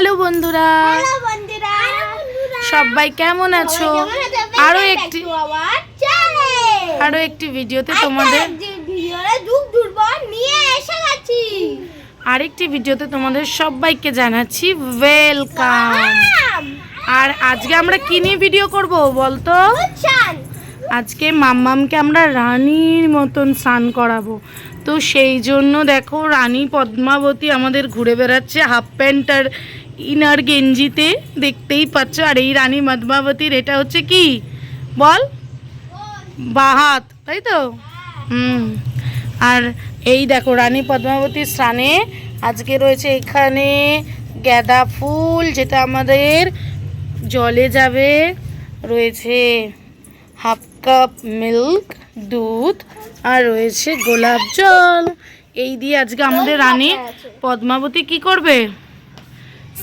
Hello বন্ধুরা। Hello সবাই কেমন আছো? আরও একটি আরও একটি ভিডিওতে তোমাদের আরেকটি ভিডিওতে তোমাদের সবাইকে জানাচ্ছি ওয়েলকাম আর আজকে আমরা কি নিয়ে ভিডিও করব বলতো? আজকে মাম্মামকে আমরা রানীর মতন স্নান করাবো। তো সেই জন্য দেখো রানী পদ্মাবতী আমাদের ঘুরে বেড়াচ্ছে হাফ প্যান্ট আর ইনার গেঞ্জিতে দেখতেই পাচ্ছ আর এই রানী পদ্মাবতীর এটা হচ্ছে কি? বল। বাহাত তাই তো? হুম। আর এই দেখো রানী পদ্মাবতীর স্নানে আজকে রয়েছে এখানে গাঁদা ফুল যেটা আমাদের জলে যাবে। রয়েছে হাফ কাপ মিল্ক দুধ আর রয়েছে গোলাপ জল। এই দিয়ে আজকে আমাদের রানী পদ্মাবতী কি করবে?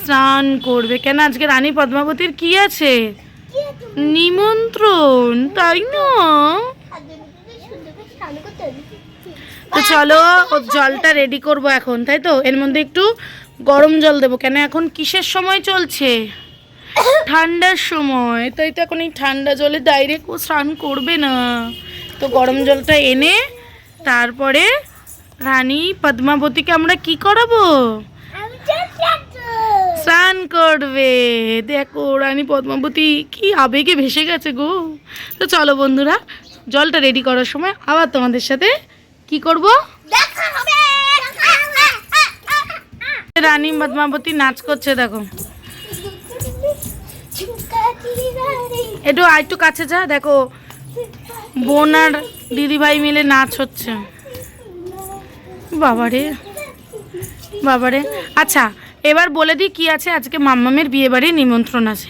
স্নান করবে। কেন আজকে রানী পদ্মাবতীর কি আছে? নিমন্ত্রণ তাই না? তো চলো জলটা রেডি করব এখন তাই তো? এর মধ্যে একটু গরম জল দেবো। কেন এখন কিসের সময় চলছে? ঠান্ডার সময়। তাই তো এখন এই ঠান্ডা জলে ডাইরেক্ট ও স্নান করবে না। তো গরম জলটা এনে তারপরে রানী পদ্মাবতীকে আমরা কি করাবো? স্নান করবে। দেখো রানী পদ্মাবতী, কি আবেগে ভেসে গেছে গো। তো চলো বন্ধুরা, জলটা রেডি করার সময় আবার তোমাদের সাথে কি করব? রানী পদ্মাবতী নাচ করছে, দেখো। একটু একটু কাছে যা, দেখো। বোন আর দিদিভাই মিলে নাচ হচ্ছে। বাবারে বাবারে। আচ্ছা এবার বলে দিই কি আছে আজকে মাম্মামের বিয়ে বাড়ির নিমন্ত্রণ আছে।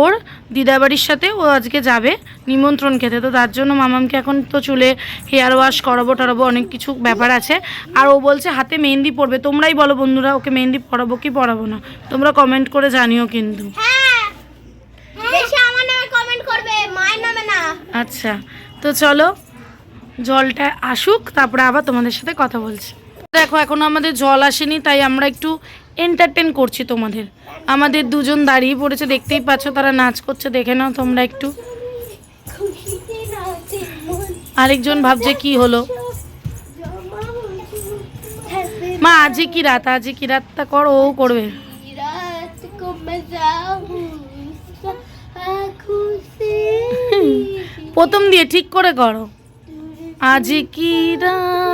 ওর দিদাবাড়ির সাথে ও আজকে যাবে নিমন্ত্রণ খেতে তো তার জন্য মামামকে এখন তো চুলে হেয়ার ওয়াশ করাবো টরাবো অনেক কিছু ব্যাপার আছে। আর ও বলছে হাতে মেহেন্দি পড়বে তোমরাই বলো বন্ধুরা ওকে মেহেন্দি পড়াবো কি পড়াবো না তোমরা কমেন্ট করে জানিও কিন্তু। হ্যাঁ আচ্ছা তো চলো জলটা আসুক তারপরে আবার তোমাদের সাথে কথা বলছি। দেখো, এখন আমাদের জল আসেনি, তাই আমরা একটু এন্টারটেন করছি তোমাদের। আমাদের দুজন দাঁড়িয়ে পড়েছে, দেখতেই পাচ্ছ তারা নাচ করছে, দেখে নাও তোমরা একটু। আরেকজন ভাবছে কি হলো। মা আজই কি রাত? আজই কি রাতটা কর, ও করবে। প্রথম দিয়ে ঠিক করে করো। আজই কি রাত?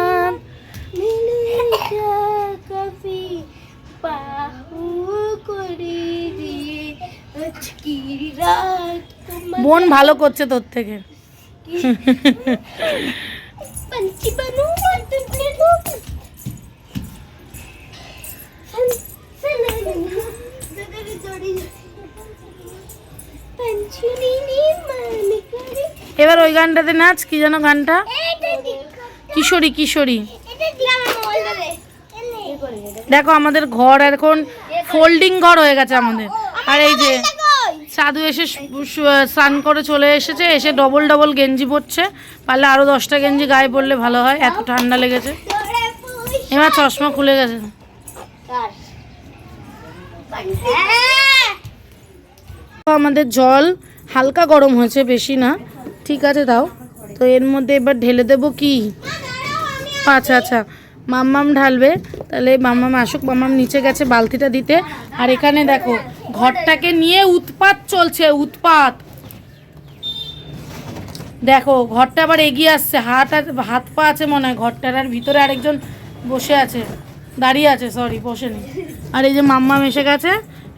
বোন ভালো করছে তোর থেকে। এবার ওই গানটাতে নাচ, কি যেন গানটা? কিশোরী কিশোরী। দেখো আমাদের ঘর এখন ফোল্ডিং ঘর হয়ে গেছে আমাদের। আর এই যে সাধু এসে স্নান করে চলে এসেছে, এসে ডবল ডবল গেঞ্জি পরছে। পারলে আরও দশটা গেঞ্জি গায়ে পরলে ভালো হয়, এত ঠান্ডা লেগেছে। এবার চশমা খুলে গেছে। আমাদের জল হালকা গরম হয়েছে, বেশি না। ঠিক আছে দাও তো এর মধ্যে এবার ঢেলে দেবো কি? আচ্ছা আচ্ছা। মাম্মাম ঢালবে তাহলে মাম্মাম আসুক মাম্মাম নিচে গেছে বালতিটা দিতে। আর এখানে দেখো ঘরটাকে নিয়ে উৎপাত চলছে উৎপাত। দেখো ঘরটা আবার এগিয়ে আসছে হাত আর হাত পা আছে মনে হয় ঘরটার আর ভিতরে আরেকজন বসে আছে দাঁড়িয়ে আছে সরি বসেনি। আর এই যে মাম্মাম এসে গেছে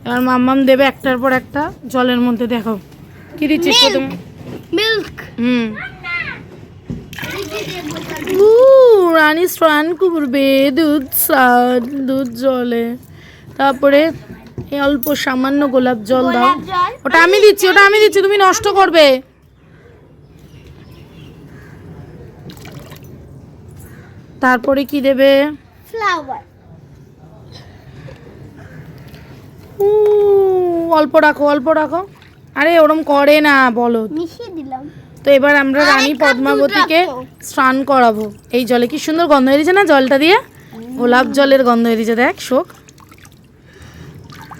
এবার মাম্মাম দেবে একটার পর একটা জলের মধ্যে দেখো। কি দিচ্ছিস মিল্ক হুম। রানী স্নান করবে দুধ দুধ জলে। তারপরে এই অল্প সামান্য গোলাপ জল দাও। ওটা আমি দিচ্ছি ওটা আমি দিচ্ছি তুমি নষ্ট করবে। তারপরে কি দেবে? ফ্লাওয়ার। অল্প রাখো অল্প রাখো। আরে ওরম করে না বলো। মিশিয়ে দিলাম। তো এবার আমরা রানী পদ্মাবতীকে স্নান করাবো। এই জলে কি সুন্দর গন্ধ বেরিয়েছে না জলটা দিয়ে? গোলাপ জলের গন্ধ বেরিয়েছে দেখ শোক।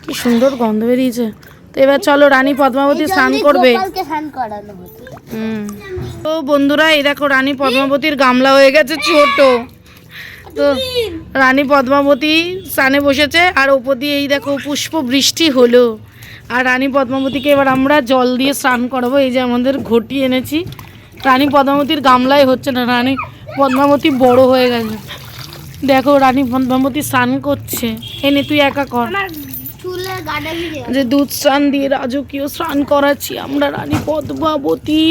কি সুন্দর গন্ধ বেরিয়েছে। তো এবার চলো রানী পদ্মাবতী স্নান করবে। হুম। তো বন্ধুরা এই দেখো রানী পদ্মাবতীর গামলা হয়ে গেছে ছোট। তো রানী পদ্মাবতী স্নানে বসেছে আর ওপর দিয়ে এই দেখো পুষ্প বৃষ্টি হলো। আর রানী পদ্মাবতীকে এবার আমরা জল দিয়ে স্নান করাবো। এই যে আমাদের ঘটি এনেছি। রানী পদ্মাবতীর গামলায় হচ্ছে না রানী পদ্মাবতী বড় হয়ে গেছে। দেখো রানী পদ্মাবতী স্নান করছে। এনে তুই একা কর। যে দুধ স্নান দিয়ে রাজকীয় স্নান করাচ্ছি আমরা রানী পদ্মাবতী।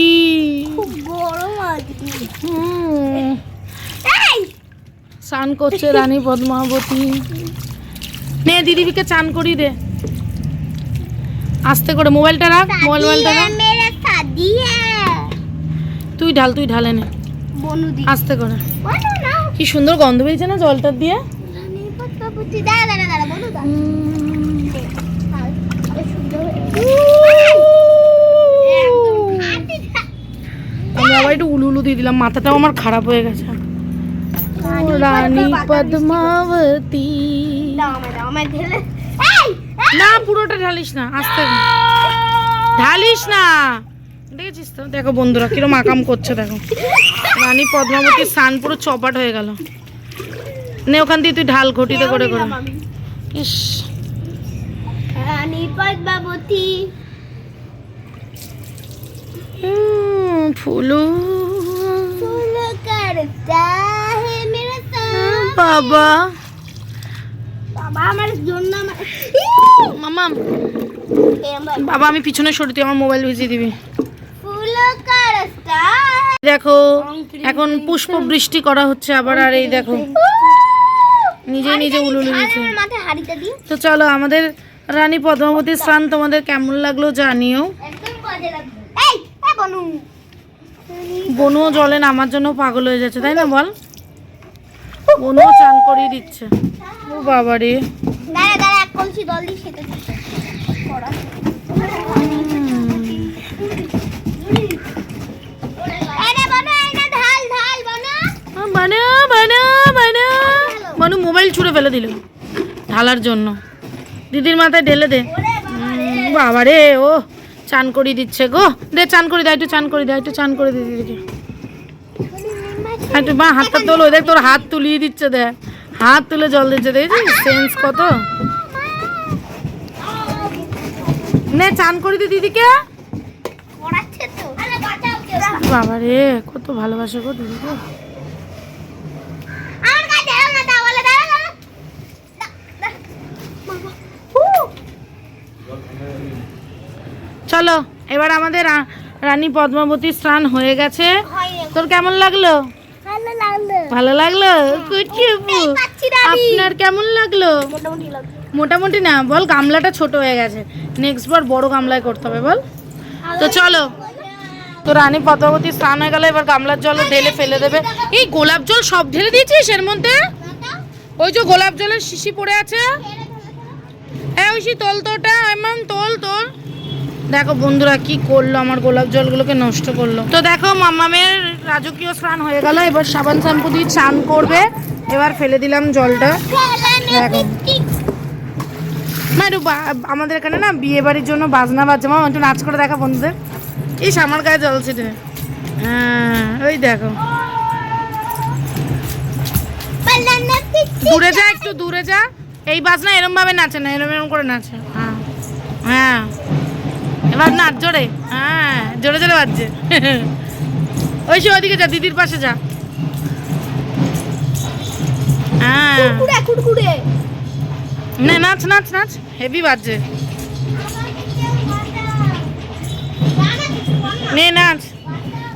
স্নান করছে রানী পদ্মাবতী। নে দিদিকে চান করি দে। আস্তে করে মোবাইলটা রাখ মোবাইল মোবাইলটা রাখ। তুই ঢাল তুই ঢালে নে আস্তে করে। কি সুন্দর গন্ধ বেরিয়েছে না জলটা দিয়ে? আমি আবার একটু উলু উলু দিয়ে দিলাম মাথাটাও আমার খারাপ হয়ে গেছে। রানী পদ্মাবতী। না পুরোটা ঢালিস না আস্তে। ঢালিস না। দেখেছিস তো? দেখো বন্ধুরা কিরম আকাম করছে দেখো। রানী পদ্মাবতীর সান পুরো চপাট হয়ে গেল। নে ওখান দিয়ে তুই ঢাল ঘটিতে করে করে। ইস। রানী পদ্মাবতী। ফুলো। ফুলো বাবা। বাবা আমার জন্য মামা বাবা আমি পিছনে সরি তুই আমার মোবাইল ভিজিয়ে দিবি। দেখো এখন পুষ্প বৃষ্টি করা হচ্ছে আবার আর এই দেখো। নিজে নিজে উলুলু দিই। তো চলো আমাদের রানী পদ্মাবতীর স্নান তোমাদের কেমন লাগল জানিও। বনুও জলে নামার জন্য পাগল হয়ে যাচ্ছে তাই না বল? বনুও চান করিয়ে দিচ্ছে। ও বাবা রে দাঁড়া দাঁড়া এক কলসি জল দিই সেটা মানু মোবাইল ছুঁড়ে ফেলে দিল ঢালার জন্য। দিদির মাথায় ঢেলে দে। বাবা রে ও চান করিয়ে দিচ্ছে গো। দে চান করে দেয় একটু চান করে দেয় একটু চান করে দে দিদিকে। একটু মা হাতটা তোল দেখ তোর হাত তুলিয়ে দিচ্ছে দে হাত তুলে জল দিচ্ছে দেখছিস? সেন্স কত? নে চান করে দে দিদিকে। বাবা রে কত ভালোবাসে গো দিদিকে চলো এবার আমাদের রানী পদ্মাবতীর স্নান হয়ে গেছে। তোর কেমন লাগল? ভালো লাগল? আপনার কেমন লাগল? মোটামুটি না বল গামলাটা ছোট হয়ে গেছে। নেক্সট বার বড় গামলায় করতে হবে বল। তো চলো। তো রানী পদ্মাবতী স্নান হয়ে গেলে এবার গামলার জল ঢেলে ফেলে দেবে। এই গোলাপ জল সব ঢেলে দিয়েছিস এর মধ্যে? ওই যে গোলাপ জলের শিশি পড়ে আছে। হ্যাঁ ওই তোল তো ওটা। এমন তোল তোল। দেখো বন্ধুরা কি করল আমার গোলাপ জলগুলোকে নষ্ট করল। তো দেখো মামামের রাজকীয় স্নান হয়ে গেল, এবার সাবান শ্যাম্পু দিয়ে চান করবে। এবার ফেলে দিলাম জলটা। দেখো। মা একটু বা- আমাদের এখানে না বিয়ে বাড়ির জন্য বাজনা বাজছে। মা, একটু নাচ করে দেখা বন্ধুদের। ইস, আমার গায়ে জল ছিটে। হ্যাঁ ওই দেখো। দূরে যা, একটু দূরে যা। এই বাজনা এরম ভাবে নাচে না, এরম এরম করে নাচে। হ্যাঁ। হ্যাঁ। এবার নাচ জোরে। হ্যাঁ জোরে জোরে বাজছে। ওই সে ওদিকে যা দিদির পাশে যা। হ্যাঁ। না নাচ নাচ নাচ। হেভি বাজছে। নে নাচ।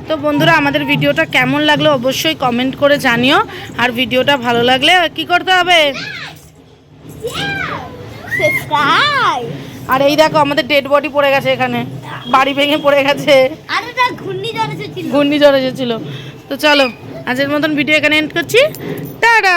তো বন্ধুরা আমাদের ভিডিওটা কেমন লাগল অবশ্যই কমেন্ট করে জানিও। আর ভিডিওটা ভালো লাগলে কি করতে হবে? আর এই দেখো আমাদের ডেড বডি পড়ে গেছে এখানে। বাড়ি ভেঙে পড়ে গেছে। ঘূর্ণিঝড় এসেছিল। তো চলো আজের মতন ভিডিও এখানে এন্ড করছি। টাটা!